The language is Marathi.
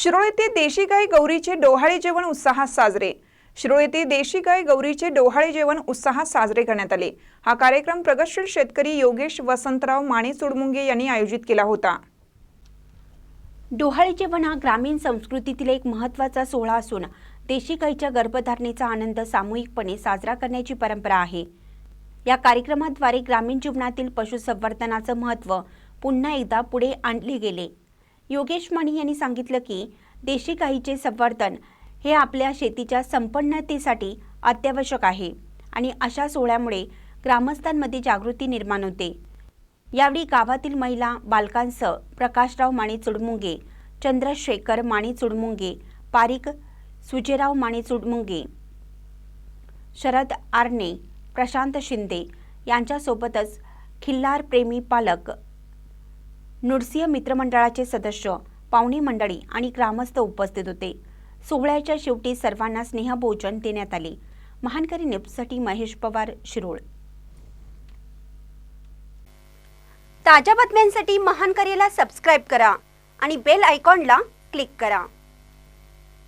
शिरोळ येथे देशी गाय गौरीचे डोहाळे जेवण उत्साहात साजरे. शिरोळ येथे देशी गाय गौरीचे डोहाळे जेवण उत्साहात साजरे करण्यात आले. हा कार्यक्रम प्रगतशील शेतकरी योगेश वसंतराव माने चुडमुंगे यांनी आयोजित केला होता. डोहाळे जेवण हा ग्रामीण संस्कृतीतील एक महत्त्वाचा सोहळा असून देशी गाईच्या गर्भधारणेचा आनंद सामूहिकपणे साजरा करण्याची परंपरा आहे. या कार्यक्रमाद्वारे ग्रामीण जीवनातील पशुसंवर्धनाचं महत्त्व पुन्हा एकदा पुढे आणले गेले. योगेश मणी यांनी सांगितलं की देशी गाईचे संवर्धन हे आपल्या शेतीच्या संपन्नतेसाठी अत्यावश्यक आहे आणि अशा सोहळ्यामुळे ग्रामस्थांमध्ये जागृती निर्माण होते. यावेळी गावातील महिला बालकांसह प्रकाशराव माने चुडमुंगे चंद्रशेखर माने चुडमुंगे पारिक सुजेराव माने चुडमुंगे शरद आरणे प्रशांत शिंदे यांच्यासोबतच खिल्लार प्रेमी पालक नुडसिंह मित्रमंडळाचे सदस्य पाहुणे मंडळी आणि ग्रामस्थ उपस्थित होते. सोहळ्याच्या शेवटी सर्वांना स्नेहभोजन देण्यात आले. महानकरी न्यूजसाठी महेश पवार शिरोळ. ताज्या बातम्यांसाठी महानकरीला सबस्क्राईब करा आणि बेल आयकॉनला क्लिक करा.